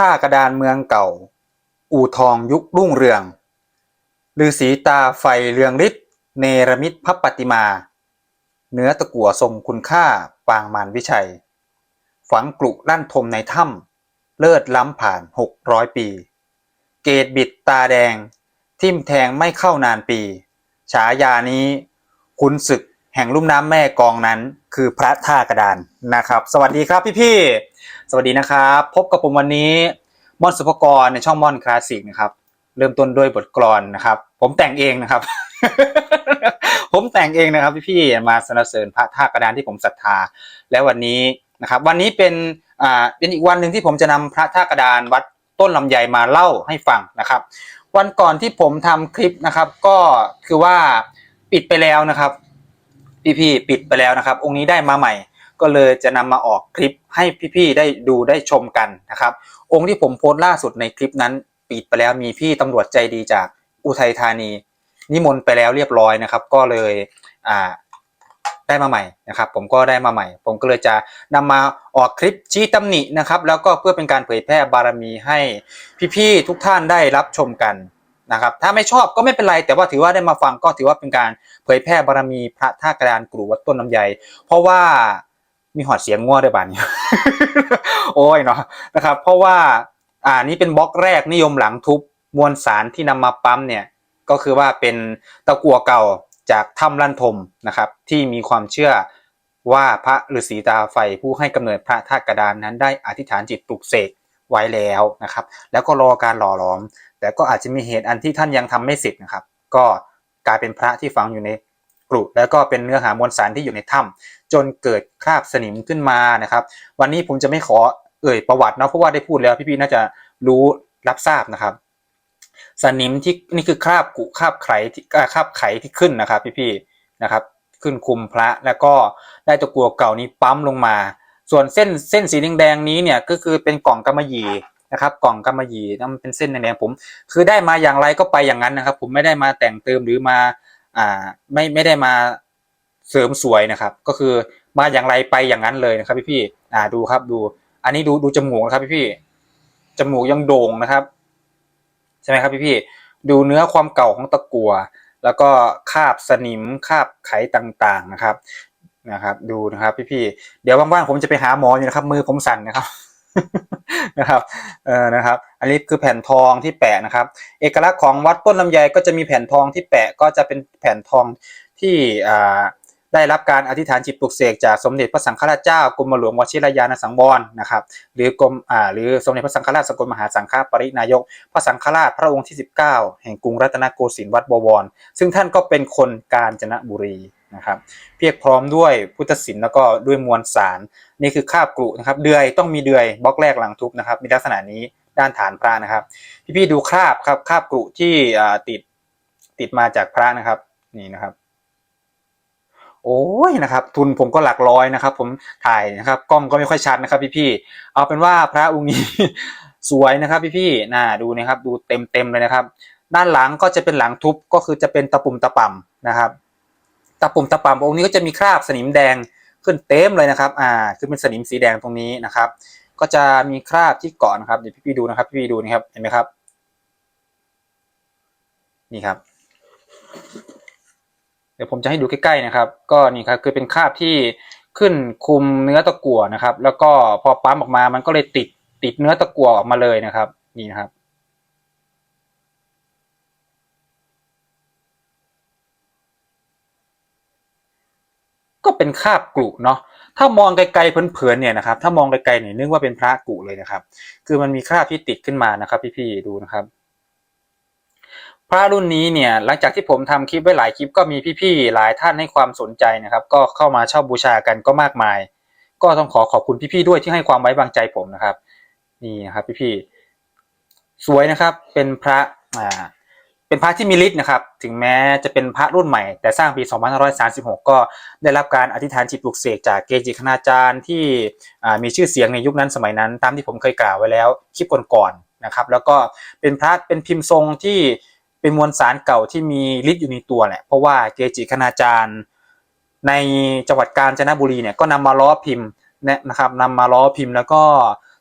ท่ากระดานเมืองเก่า อู่ทองยุครุ่งเรืองฤาษีตาไฟเรืองฤทธิ์เนรมิตพับปฏิมา เนื้อตะกั่วทรงคุณค่าปางมารวิชัย ฝังกลุลั่นทมในถ้ำเลิศล้ำผ่านหกร้อยปี เกตบิดตาแดง ทิ่มแทงไม่เข้านานปี ฉายานี้ขุนศึกแห่งลุ่มน้ำแม่กองนั้นคือพระท่ากระดานนะครับ สวัสดีครับพี่ๆ สวัสดีนะครับ พบกับผมวันนี้ม่อนสุภกรในช่องม่อนคลาสสิกนะครับเริ่มต้นด้วยบทกลอนนะครับ ผมแต่งเองนะครับ ผมแต่งเองนะครับพี่ๆมาสรรเสริญพระท่ากระดานที่ผมศรัทธา และวันนี้นะครับ วันนี้เป็นอ่าเป็นอีกวันหนึ่งที่ผมจะนำพระท่ากระดานวัดต้นลำไยมาเล่าให้ฟังนะครับ วันก่อนที่ผมทำคลิปนะครับ ก็คือว่าปิดไปแล้วนะครับ พี่ๆปิดไปแล้วนะครับ องค์นี้ได้มาใหม่ ก็เลยจะนำมาออกคลิปให้พี่ๆได้ดูได้ชมกันนะครับองค์ที่ผมโพสต์ล่าสุดในคลิปนั้น ปิดไปแล้วมีพี่ตำรวจใจดีจากอุทัยธานี นิมนต์ไปแล้วเรียบร้อยนะครับ ก็เลยอ่าได้มาใหม่นะครับ ผมก็ได้มาใหม่ ผมก็เลยจะนำมาออกคลิปชี้ตำหนินะครับ แล้วก็เพื่อเป็นการเผยแพร่บารมีให้พี่ๆทุกท่านได้รับชมกันนะครับ ถ้าไม่ชอบก็ไม่เป็นไร แต่ว่าถือว่าได้มาฟังก็ถือว่าเป็นการเผยแพร่บารมีพระท่ากระดานกรูวัดต้นลำไยเพราะว่า มีหอดเสียงง่วด้วยบานนี้ โอ้ยเนาะนะครับ เพราะว่าอ่านี่เป็นบล็อกแรกนิยมหลังทุบมวลสารที่นำมาปั๊มเนี่ยก็คือว่าเป็นตะกั่วเก่าจากถ้ำลั่นทมนะครับ ที่มีความเชื่อว่าพระฤาษีตาไฟผู้ให้กำเนิดพระธาตุกระดานนั้นได้อธิษฐานจิตปลุกเสกไว้แล้วนะครับ แล้วก็รอการหล่อหลอม แต่ก็อาจจะมีเหตุอันที่ท่านยังทำไม่เสร็จนะครับ ก็กลายเป็นพระที่ฝังอยู่ใน กรุแล้วก็เป็นเนื้อหามวลสารที่อยู่ในถ้ำจนเกิดคราบสนิมขึ้นมานะครับ วันนี้ผมจะไม่ขอเอ่ยประวัติเนาะเพราะว่าได้พูดแล้วพี่ๆน่าจะรู้รับทราบนะครับ สนิมที่นี่คือคราบกุคราบไขที่คราบไขที่ขึ้นนะครับพี่ๆนะครับ ขึ้นคุมพระแล้วก็ได้ตะกัวเก่านี้ปั๊มลงมา ส่วนเส้นเส้นสีแดงๆนี้เนี่ยก็คือเป็นกล่องกำมะหยี่นะครับกล่องกำมะหยี่นั่นเป็นเส้นแดงๆผม คือได้มาอย่างไรก็ไปอย่างนั้นนะครับ ผมไม่ได้มาแต่งเติมหรือมา อ่าไม่ไม่ได้มาเสริมสวยนะครับ ก็คือมาอย่างไรไปอย่างนั้นเลยนะครับ พี่ๆอ่าดูครับดู อันนี้ดูดูจมูกนะครับ พี่ๆจมูกยังโด่งนะครับ ใช่ไหมครับพี่ๆดูเนื้อความเก่าของตะกัวแล้วก็คาบสนิมคาบไขต่างๆนะครับนะครับ ดูนะครับ พี่ๆเดี๋ยวว่างๆผมจะไปหาหมออยู่นะครับ มือผมสั่นนะครับ นะครับเออนะครับ อันนี้คือแผ่นทองที่แปะนะครับ เอกลักษณ์ของวัดต้นลำไยก็จะมีแผ่นทองที่แปะก็จะเป็นแผ่นทองที่อ่าได้รับการอธิษฐานจิตปลุกเสกจากสมเด็จพระสังฆราชเจ้ากรมหลวงวชิรยานสังวรนะครับหรือกรมอ่าหรือสมเด็จพระสังฆราชสกลมหาสังฆปรินายก พระสังฆราชพระองค์ที่ 19 แห่งกรุงรัตนโกสินทร์วัดบวร ซึ่งท่านก็เป็นคนกาญจนบุรี นะครับเพียบพร้อมด้วยพุทธศิลป์แล้วก็ด้วยมวลสาร นี่คือคาบกรุนะครับ เดือยต้องมีเดือยบล็อกแรกหลังทุบนะครับ มีลักษณะนี้ด้านฐานพระนะครับ พี่ๆดูคาบครับคาบกรุที่ติดติดมาจากพระนะครับนี่นะครับ โอ้ยนะครับ ทุนผมก็หลักร้อยนะครับ ผมถ่ายนะครับ กล้องก็ไม่ค่อยชัดนะครับ พี่ๆเอาเป็นว่าพระองค์นี้สวยนะครับพี่ๆน่าดูนะครับ ดูเต็มเต็มๆเลยนะครับ ด้านหลังก็จะเป็นหลังทุบก็คือจะเป็นตะปุ่มตะป่ำนะครับ ตะปุ่มตะป่ำองค์นี้ก็จะมีคราบสนิมแดงขึ้นเต็มเลยนะครับ อ่า คือเป็นสนิมสีแดงตรงนี้นะครับ ก็จะมีคราบที่เกาะนะครับ เดี๋ยวพี่ๆดูนะครับ พี่ๆดูนะครับ เห็นไหมครับ นี่ครับ เดี๋ยวผมจะให้ดูใกล้ๆนะครับ ก็นี่ครับ คือเป็นคราบที่ขึ้นคุมเนื้อตะกั่วนะครับ แล้วก็พอปั๊มออกมา มันก็เลยติดติดเนื้อตะกั่วออกมาเลยนะครับ นี่นะครับ ก็เป็นคาบกรุเนาะถ้ามองไกลๆเผินๆเนี่ยนะครับ ถ้ามองไกลๆเนี่ยนึกว่าเป็นพระกุเลยนะครับ คือมันมีคราบที่ติดขึ้นมานะครับ พี่ๆดูนะครับ พระรุ่นนี้เนี่ยหลังจากที่ผมทำคลิปไว้หลายคลิปก็มีพี่ๆหลายท่านให้ความสนใจนะครับ ก็เข้ามาเช่าบูชากันก็มากมาย ก็ต้องขอขอบคุณพี่ๆด้วยที่ให้ความไว้วางใจผมนะครับ นี่นะครับ พี่ๆสวยนะครับ เป็นพระอ่า เป็นพระที่มีฤทธิ์นะครับ ถึงแม้จะเป็นพระรุ่นใหม่ แต่สร้างปี 2536 ก็ได้รับการอธิษฐานจิตปลุกเสกจากเกจิคณาจารย์ที่มีชื่อเสียงในยุคนั้นสมัยนั้น ตามที่ผมเคยกล่าวไว้แล้วคลิปก่อนๆนะครับ แล้วก็เป็นพระเป็นพิมพ์ทรงที่เป็นมวลสารเก่าที่มีฤทธิ์อยู่ในตัวแหละ เพราะว่าเกจิคณาจารย์ ในจังหวัดกาญจนบุรีเนี่ยก็นำมาล้อพิมพ์นะครับนำมาล้อพิมพ์แล้วก็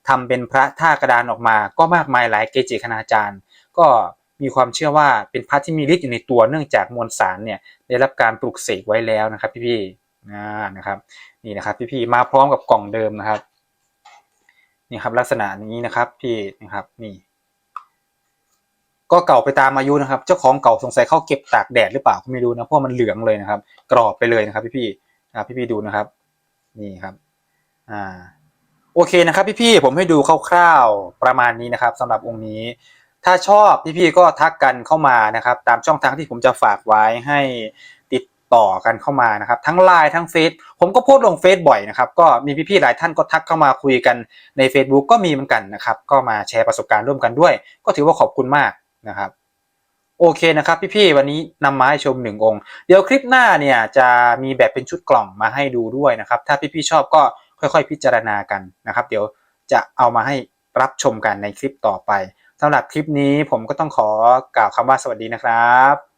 ทำเป็นพระท่ากระดานออกมา ก็มากมายหลายเกจิคณาจารย์ ก็ มีความเชื่อว่าเป็นพระที่มีฤทธิ์อยู่ในตัวเนื่องจากมวลสารเนี่ยได้รับการปลูกเสกไว้แล้วนะครับพี่ๆนะครับนี่นะครับพี่ๆมาพร้อมกับกล่องเดิมนะครับนี่ครับลักษณะนี้นะครับพี่นะครับนี่ ก็เก่าไปตามอายุนะครับ เจ้าของเก่าสงสัยเข้าเก็บตากแดดหรือเปล่าก็ไม่รู้นะเพราะมันเหลืองเลยนะครับ กรอบไปเลยนะครับ พี่ๆนะครับพี่ๆดูนะครับ นี่ครับ อ่าโอเคนะครับพี่ๆผมให้ดูคร่าวๆประมาณนี้นะครับสำหรับองค์นี้ ถ้าชอบพี่ๆก็ทักกันเข้ามานะครับ ตามช่องทางที่ผมจะฝากไว้ให้ติดต่อกันเข้ามานะครับ ทั้งไลน์ทั้งเฟซผมก็โพสต์ลงเฟซบ่อยนะครับ ก็มีพี่ๆหลายท่านก็ทักเข้ามาคุยกันใน Facebook ก็มีเหมือนกันนะครับ ก็มาแชร์ประสบการณ์ร่วมกันด้วย ก็ถือว่าขอบคุณมากนะครับโอเคนะครับพี่ๆวันนี้นำมาให้ชมหนึ่งองค์ เดี๋ยวคลิปหน้าเนี่ยจะมีแบบเป็นชุดกล่องมาให้ดูด้วยนะครับ ถ้าพี่ๆชอบก็ค่อยๆ พิจารณากันนะครับ เดี๋ยวจะเอามาให้รับชมกันในคลิปต่อไป สำหรับคลิปนี้ผมก็ต้องขอกล่าวคำว่าสวัสดีนะครับ